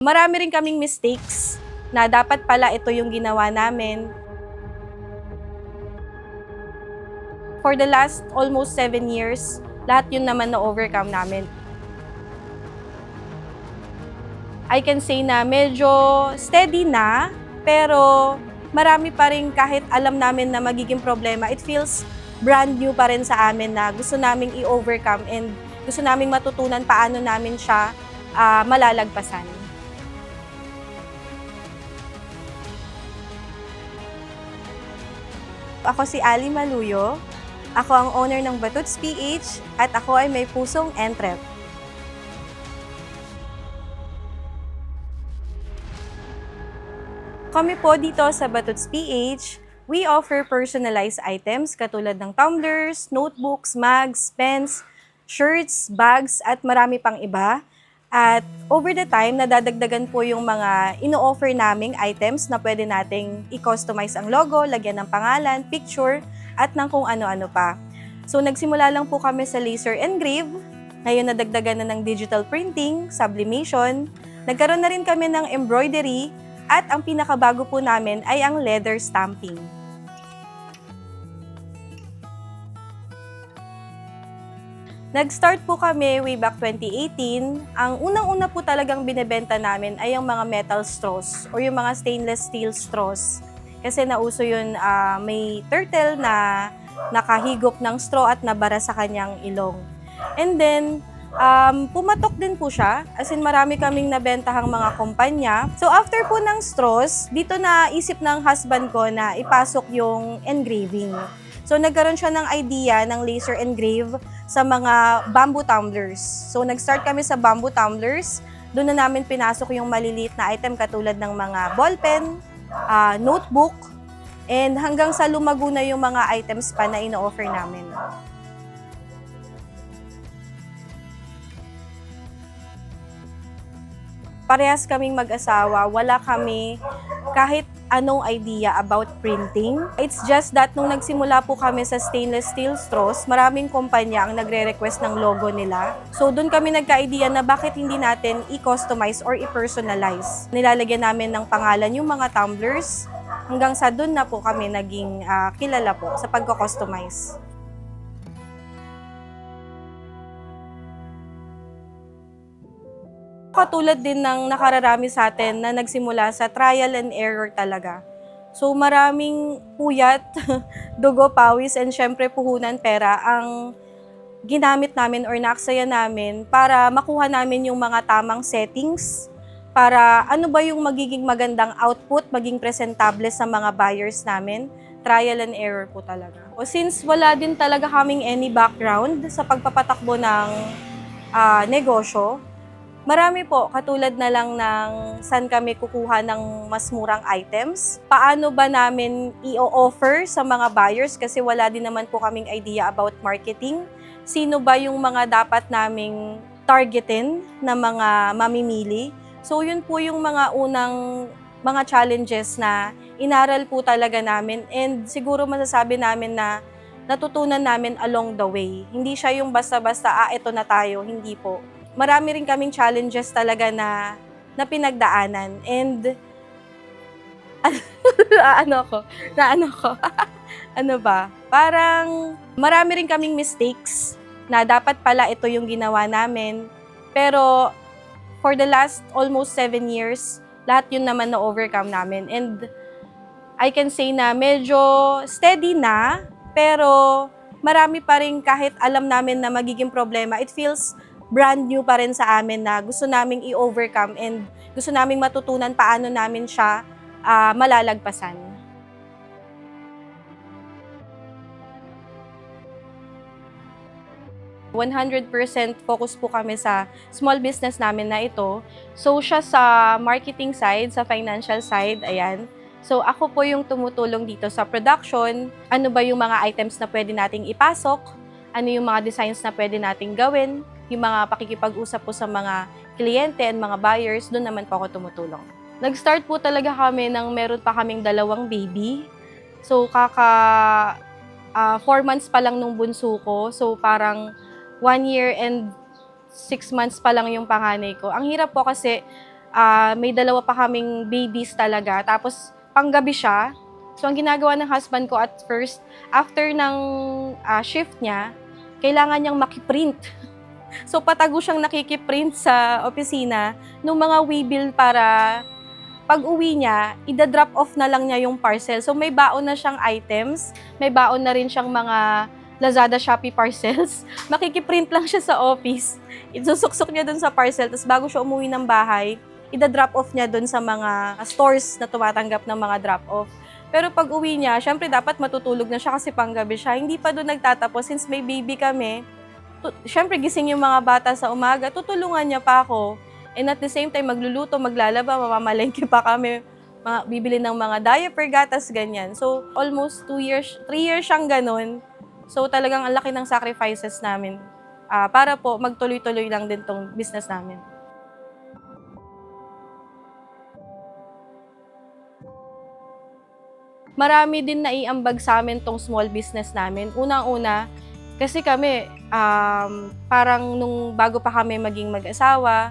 Marami rin kaming mistakes na dapat pala ito yung ginawa namin. For the last almost seven years, lahat yun naman na-overcome namin. I can say na medyo steady na, pero marami pa rin kahit alam namin na magiging problema, it feels brand new pa rin sa amin na gusto naming i-overcome and gusto naming matutunan paano namin siya ah, malalagpasan. Ako si Ali Maluyo. Ako ang owner ng Batuts PH at ako ay may pusong entrep. Kami po dito sa Batuts PH, we offer personalized items katulad ng tumblers, notebooks, mugs, pens, shirts, bags, at marami pang iba. At over the time, nadadagdagan po yung mga ino-offer naming items na pwede nating i-customize ang logo, lagyan ng pangalan, picture, at ng kung ano-ano pa. So nagsimula lang po kami sa laser engrave, ngayon nadagdagan na ng digital printing, sublimation, nagkaroon na rin kami ng embroidery, at ang pinakabago po namin ay ang leather stamping. Nag-start po kami way back 2018. Ang unang-una po talagang binebenta namin ay yung mga metal straws or yung mga stainless steel straws. Kasi nauso yun, ah, may turtle na nakahigop ng straw at nabara sa kanyang ilong. And then, um, pumatok din po siya. As in, marami kaming nabentahang mga kumpanya. So, after po ng straws, dito na isip ng husband ko na ipasok yung engraving. So, nagkaroon siya ng idea ng laser engrave sa mga bamboo tumblers. So, nag-start kami sa bamboo tumblers. Doon na namin pinasok yung maliliit na item katulad ng mga ballpen, ah, notebook, and hanggang sa lumago na yung mga items pa na ino-offer namin. Parehas kaming mag-asawa, wala kami kahit anong idea about printing. It's just that nung nagsimula po kami sa stainless steel straws, maraming kumpanya ang nagre-request ng logo nila. So doon kami nagka-idea na bakit hindi natin i-customize or i-personalize. Nilalagyan namin ng pangalan yung mga tumblers hanggang sa doon na po kami naging ah, kilala po sa pagko-customize. Katulad din ng nakararami sa atin na nagsimula sa trial and error talaga. So maraming puyat, dugo, pawis, and syempre puhunan pera ang ginamit namin or naaksaya namin para makuha namin yung mga tamang settings para ano ba yung magiging magandang output, maging presentable sa mga buyers namin. Trial and error po talaga. O since wala din talaga kaming any background sa pagpapatakbo ng ah, negosyo, Marami po, katulad na lang ng saan kami kukuha ng mas murang items. Paano ba namin i-offer sa mga buyers kasi wala din naman po kaming idea about marketing. Sino ba yung mga dapat naming targetin na mga mamimili. So yun po yung mga unang mga challenges na inaral po talaga namin and siguro masasabi namin na natutunan namin along the way. Hindi siya yung basta-basta, ah, eto na tayo. Hindi po marami rin kaming challenges talaga na na pinagdaanan and ano ko, na ano ko, ano ba, parang marami rin kaming mistakes na dapat pala ito yung ginawa namin. Pero for the last almost seven years, lahat yun naman na-overcome namin. And I can say na medyo steady na, pero marami pa rin kahit alam namin na magiging problema, it feels brand new pa rin sa amin na gusto naming i-overcome and gusto naming matutunan paano namin siya ah, malalagpasan. percent focus po kami sa small business namin na ito. So siya sa marketing side, sa financial side, ayan. So ako po yung tumutulong dito sa production, ano ba yung mga items na pwede nating ipasok, ano yung mga designs na pwede nating gawin, yung mga pakikipag-usap po sa mga kliyente and mga buyers, doon naman po ako tumutulong. Nag-start po talaga kami nang meron pa kaming dalawang baby. So, kaka ah, four months pa lang nung bunso ko. So, parang one year and six months pa lang yung panganay ko. Ang hirap po kasi Ah, may dalawa pa kaming babies talaga. Tapos, panggabi siya. So, ang ginagawa ng husband ko at first, after ng ah, shift niya, kailangan niyang makiprint. So, patago siyang nakikiprint sa opisina ng mga waybill para pag uwi niya, ida-drop off na lang niya yung parcel. So, may baon na siyang items, may baon na rin siyang mga Lazada, Shopee parcels. Makikiprint lang siya sa office. Isusuksok niya dun sa parcel, tapos bago siya umuwi ng bahay, ida-drop off niya dun sa mga stores na tumatanggap ng mga drop-off. Pero pag uwi niya, syempre dapat matutulog na siya kasi panggabi siya. Hindi pa doon nagtatapos since may baby kami. Syempre gising yung mga bata sa umaga, tutulungan niya pa ako. And at the same time, magluluto, maglalaba, mamamalengke pa kami. Mga, bibili ng mga diaper, gatas, ganyan. So, almost two years, three years siyang ganun. So, talagang ang laki ng sacrifices namin ah, para po magtuloy-tuloy lang din tong business namin. Marami din naiambag sa amin tong small business namin. Unang-una, kasi kami, um, parang nung bago pa kami maging mag-asawa,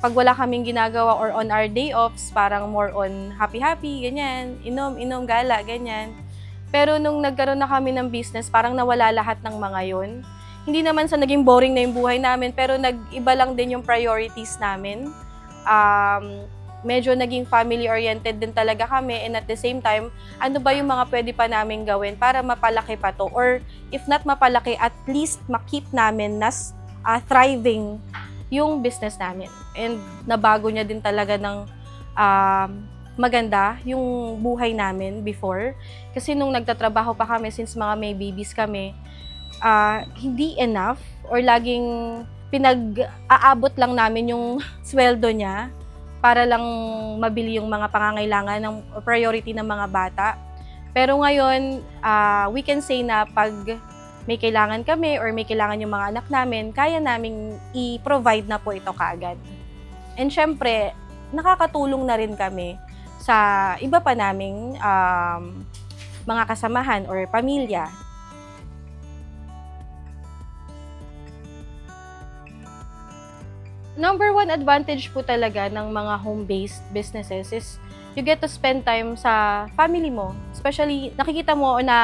pag wala kaming ginagawa or on our day offs, parang more on happy-happy, ganyan, inom, inom, gala, ganyan. Pero nung nagkaroon na kami ng business, parang nawala lahat ng mga yon. Hindi naman sa naging boring na yung buhay namin, pero nag-iba lang din yung priorities namin. Um, medyo naging family-oriented din talaga kami and at the same time, ano ba yung mga pwede pa namin gawin para mapalaki pa to? Or if not mapalaki, at least makip namin na ah, thriving yung business namin. And nabago niya din talaga ng um, maganda yung buhay namin before. Kasi nung nagtatrabaho pa kami, since mga may babies kami, ah, hindi enough or laging pinag-aabot lang namin yung sweldo niya para lang mabili yung mga pangangailangan ng priority ng mga bata. Pero ngayon, ah, we can say na pag may kailangan kami or may kailangan yung mga anak namin, kaya naming i-provide na po ito kaagad. And syempre, nakakatulong na rin kami sa iba pa naming um, mga kasamahan or pamilya. Number one advantage po talaga ng mga home-based businesses is you get to spend time sa family mo. Especially, nakikita mo na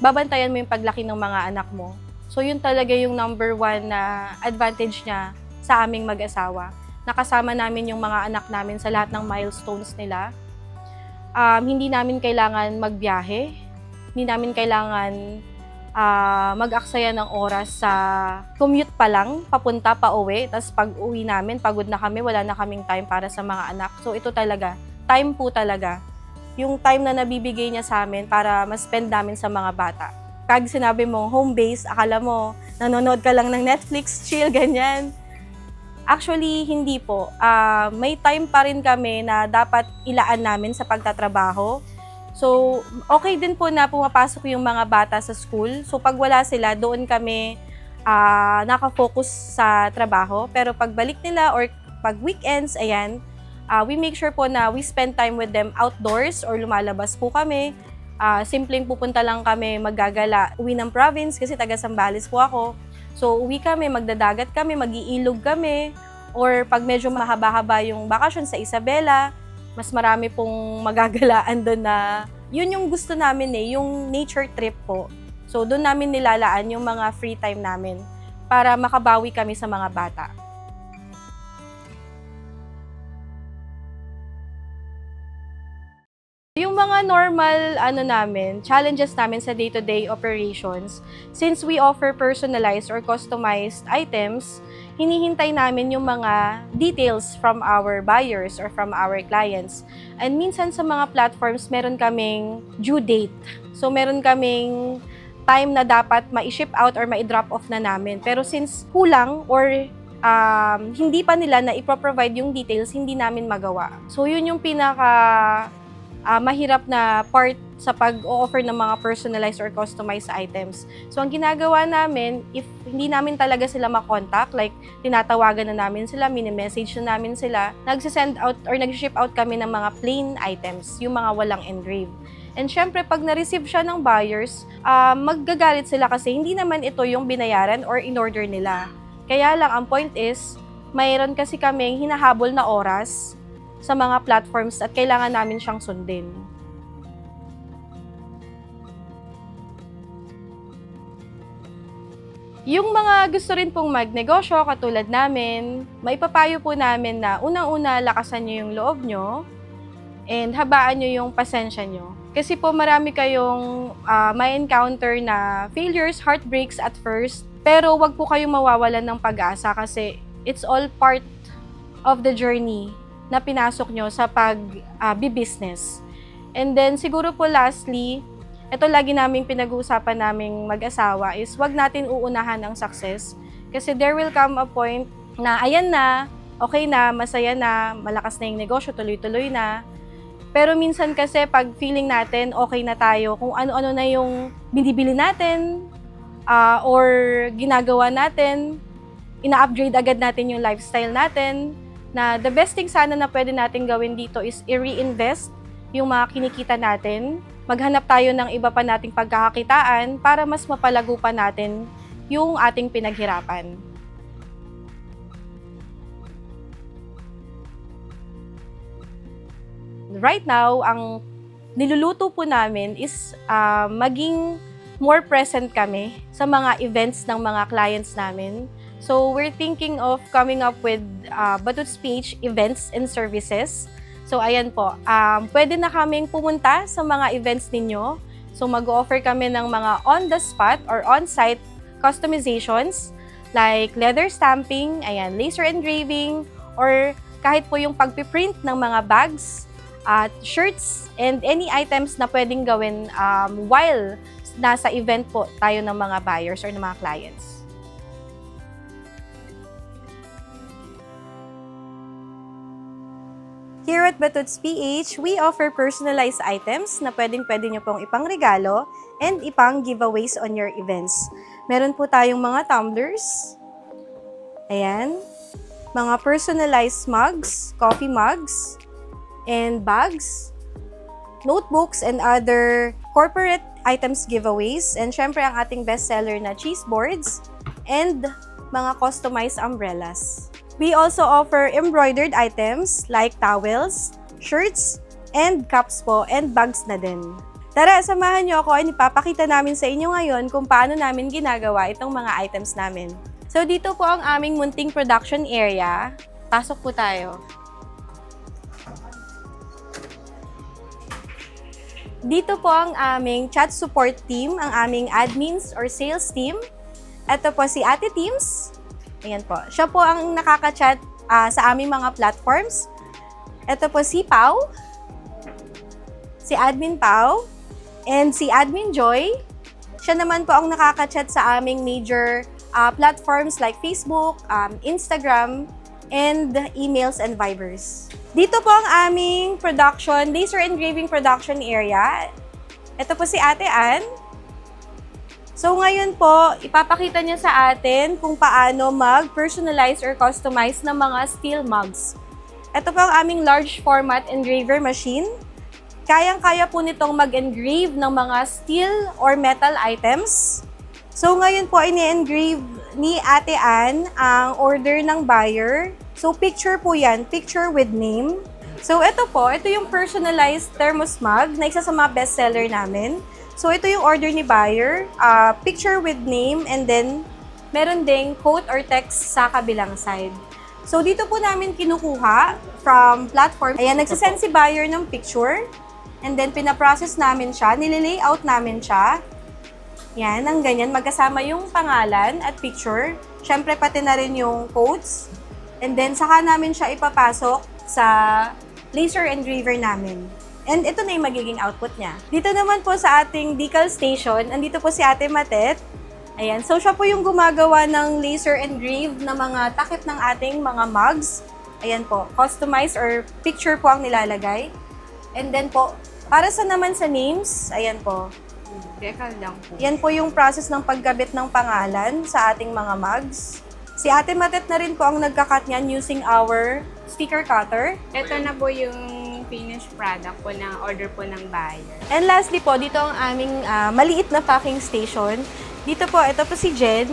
babantayan mo yung paglaki ng mga anak mo. So, yun talaga yung number one na advantage niya sa aming mag-asawa. Nakasama namin yung mga anak namin sa lahat ng milestones nila. Um, hindi namin kailangan magbiyahe. Hindi namin kailangan ah, mag-aksaya ng oras sa commute pa lang, papunta pa uwi. Tapos pag uwi namin, pagod na kami, wala na kaming time para sa mga anak. So ito talaga, time po talaga. Yung time na nabibigay niya sa amin para ma-spend namin sa mga bata. Pag sinabi mo home base, akala mo nanonood ka lang ng Netflix, chill, ganyan. Actually, hindi po. Ah, may time pa rin kami na dapat ilaan namin sa pagtatrabaho. So, okay din po na pumapasok yung mga bata sa school. So, pag wala sila, doon kami ah, nakafocus sa trabaho. Pero pagbalik nila or pag weekends, ayan, ah, we make sure po na we spend time with them outdoors or lumalabas po kami. Ah, simpleng pupunta lang kami maggagala, uwi ng province kasi taga Sambales po ako. So, uwi kami, magdadagat kami, mag-iilog kami, or pag medyo mahaba-haba yung bakasyon sa Isabela, mas marami pong magagalaan doon na yun yung gusto namin eh, yung nature trip po. So, doon namin nilalaan yung mga free time namin para makabawi kami sa mga bata. Yung mga normal ano namin, challenges namin sa day-to-day operations, since we offer personalized or customized items, hinihintay namin yung mga details from our buyers or from our clients. And minsan sa mga platforms, meron kaming due date. So meron kaming time na dapat ma-ship out or ma-drop off na namin. Pero since kulang or um, hindi pa nila na ipro-provide yung details, hindi namin magawa. So yun yung pinaka ah, mahirap na part sa pag-offer ng mga personalized or customized items. So, ang ginagawa namin, if hindi namin talaga sila makontak, like tinatawagan na namin sila, mini-message na namin sila, nagsisend out or nag-ship out kami ng mga plain items, yung mga walang engrave. And syempre, pag na-receive siya ng buyers, ah, maggagalit sila kasi hindi naman ito yung binayaran or in-order nila. Kaya lang, ang point is, mayroon kasi kaming hinahabol na oras sa mga platforms at kailangan namin siyang sundin. Yung mga gusto rin pong magnegosyo katulad namin, maipapayo po namin na unang-una lakasan nyo yung loob nyo and habaan nyo yung pasensya nyo. Kasi po marami kayong ah, may encounter na failures, heartbreaks at first, pero wag po kayong mawawalan ng pag-asa kasi it's all part of the journey na pinasok nyo sa pag-business. And then siguro po lastly, ito lagi naming pinag-uusapan naming mag-asawa is wag natin uunahan ang success kasi there will come a point na ayan na, okay na, masaya na, malakas na yung negosyo, tuloy-tuloy na. Pero minsan kasi pag feeling natin okay na tayo, kung ano-ano na yung binibili natin ah, or ginagawa natin, ina-upgrade agad natin yung lifestyle natin, na the best thing sana na pwede natin gawin dito is i-reinvest yung mga kinikita natin. Maghanap tayo ng iba pa nating pagkakakitaan para mas mapalago pa natin yung ating pinaghirapan. Right now, ang niluluto po namin is ah, maging more present kami sa mga events ng mga clients namin. So, we're thinking of coming up with uh, Batut Speech events and services. So, ayan po. Um, pwede na kaming pumunta sa mga events ninyo. So, mag-offer kami ng mga on-the-spot or on-site customizations like leather stamping, ayan, laser engraving, or kahit po yung pagpiprint ng mga bags, at shirts, and any items na pwedeng gawin um, while nasa event po tayo ng mga buyers or ng mga clients. Here at Batuts PH, we offer personalized items na pwedeng-pwede nyo pong ipang-regalo and ipang giveaways on your events. Meron po tayong mga tumblers. Ayan. Mga personalized mugs, coffee mugs, and bags, notebooks, and other corporate items giveaways. And syempre, ang ating bestseller na cheese boards and mga customized umbrellas. We also offer embroidered items like towels, shirts, and cups po, and bags na din. Tara, samahan niyo ako at ipapakita namin sa inyo ngayon kung paano namin ginagawa itong mga items namin. So, dito po ang aming munting production area. Pasok po tayo. Dito po ang aming chat support team, ang aming admins or sales team. Ito po si Ate Teams. Ayan po. Siya po ang nakaka-chat ah, sa aming mga platforms. Ito po si Pau, si Admin Pau, and si Admin Joy. Siya naman po ang nakaka-chat sa aming major ah, platforms like Facebook, um, Instagram, and emails and Vibers. Dito po ang aming production, laser engraving production area. Ito po si Ate Ann. So ngayon po, ipapakita niya sa atin kung paano mag-personalize or customize ng mga steel mugs. Ito po ang aming large format engraver machine. Kayang-kaya po nitong mag-engrave ng mga steel or metal items. So ngayon po, ini-engrave ni Ate Ann ang order ng buyer. So picture po yan, picture with name. So ito po, ito yung personalized thermos mug na isa sa mga bestseller namin. So ito yung order ni buyer, uh, picture with name, and then meron ding quote or text sa kabilang side. So dito po namin kinukuha from platform. Ayan, nagsisend si buyer ng picture. And then pinaprocess namin siya, nililayout namin siya. Yan, ang ganyan. Magkasama yung pangalan at picture. Siyempre, pati na rin yung quotes. And then, saka namin siya ipapasok sa laser engraver namin. And ito na yung magiging output niya. Dito naman po sa ating decal station, andito po si Ate Matet. Ayan, so siya po yung gumagawa ng laser engrave na mga takip ng ating mga mugs. Ayan po, customized or picture po ang nilalagay. And then po, para sa naman sa names, ayan po, Dekal lang po. yan po yung process ng pagkabit ng pangalan sa ating mga mugs. Si Ate Matet na rin po ang nagkakat niyan using our sticker cutter. Ito na po yung finished product po na order po ng buyer. And lastly po, dito ang aming ah, maliit na packing station. Dito po, ito po si Jen.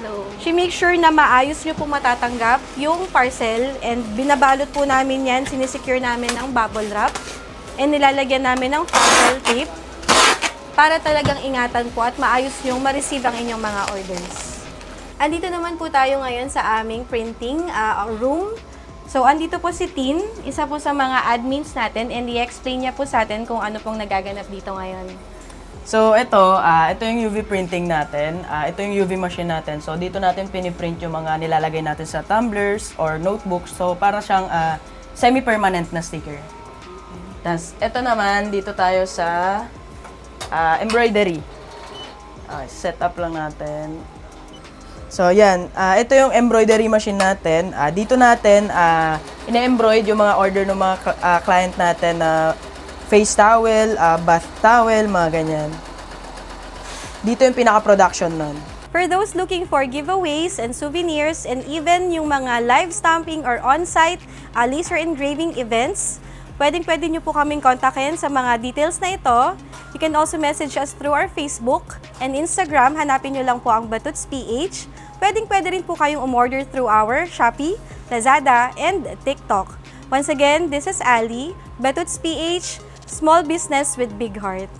Hello. She makes sure na maayos nyo po matatanggap yung parcel and binabalot po namin yan, sinisecure namin ng bubble wrap and nilalagyan namin ng parcel tape para talagang ingatan po at maayos yung ma-receive ang inyong mga orders. Andito naman po tayo ngayon sa aming printing ah, room. So, andito po si Tin, isa po sa mga admins natin and i-explain niya po sa atin kung ano pong nagaganap dito ngayon. So ito, ah ito yung UV printing natin. Ah ito yung UV machine natin. So dito natin piniprint yung mga nilalagay natin sa tumblers or notebooks. So para siyang ah, semi-permanent na sticker. Tapos ito naman, dito tayo sa ah, embroidery. Ah, set up lang natin. So yan, Ah, ito yung embroidery machine natin. Ah, dito natin ah, ina-embroid yung mga order ng mga ah, client natin na face towel, ah, bath towel, mga ganyan. Dito yung pinaka-production nun. For those looking for giveaways and souvenirs and even yung mga live stamping or on-site uh, laser engraving events, pwedeng-pwede nyo po kaming kontakin sa mga details na ito. You can also message us through our Facebook and Instagram. Hanapin nyo lang po ang Batuts PH. Pwedeng-pwede rin po kayong umorder through our Shopee, Lazada, and TikTok. Once again, this is Ali, Batuts PH, small business with big heart.